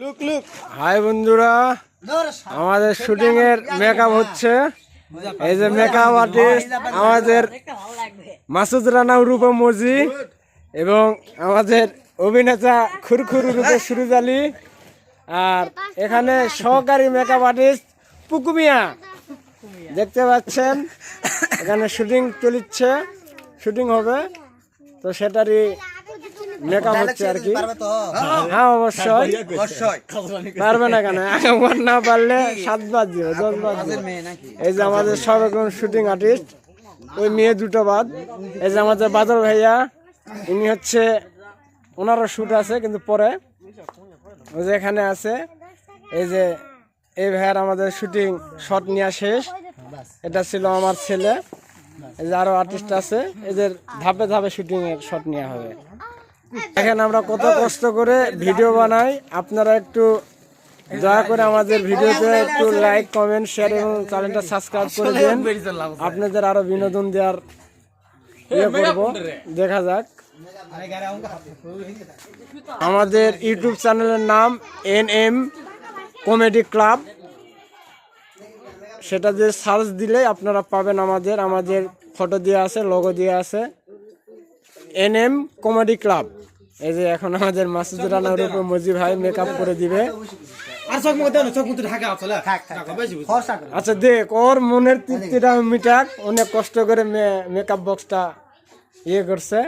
Look look high বন্ধুরা। আমাদের shooting এর মেকআপ হচ্ছে। এই যে মেকআপ আর্টিস্ট আমাদের মাসুদ রানা রূপে মজি এবং আমাদের অভিনেতা খুরখুর রূপে সুরজ আলী। আর এখানে সহকারী মেকআপ আর্টিস্ট পুকুমিয়া দেখতে পাচ্ছেন? এখানে শুটিং চলিচ্ছে। শুটিং হবে। তো সেটারই মেকআপ হচ্ছে আর কি। হ্যাঁ অবশ্যই। পারবে না কেন? একবার না পারলে সাত বাদ দিবে দশ বাদ এই যে আমাদের সব এখন শুটিং আর্টিস্ট ওই মেয়ে দুটো বাদ। এই যে আমাদের বাদল ভাইয়া ইনি হচ্ছে ওনারও শ্যুট আছে কিন্তু পরে। ওই যে এখানে আছে। এই যে এই ভাইয়ার আমাদের শুটিং শট নেওয়া শেষ। এটা ছিল আমার ছেলে। এই যে আরও আর্টিস্ট আছে। এদের ধাপে ধাপে শুটিং এর শট নেওয়া হবে। দেখেন আমরা কত কষ্ট করে ভিডিও বানাই। আপনারা একটু দয়া করে আমাদের ভিডিওতে একটু লাইক কমেন্ট শেয়ার এবং চ্যানেলটা সাবস্ক্রাইব করে দিন। আপনাদের আরও বিনোদন দেওয়ার ইয়ে করব। দেখা যাক। আমাদের ইউটিউব চ্যানেলের নাম এন এম কমেডি ক্লাব। সেটা দিয়ে সার্চ দিলে আপনারা পাবেন আমাদের। আমাদের ফটো দিয়ে আছে লোগো দিয়ে আছে। এন এম কমেডি ক্লাব এই যে এখন আমাদের মাসুদ রানার উপর মজি ভাই মেকআপ করে দিবে। আচ্ছা দেখ ওর মনের তৃপ্তিটা মিটাক অনেক কষ্ট করে মেকআপ বক্সটা ইয়ে করছে।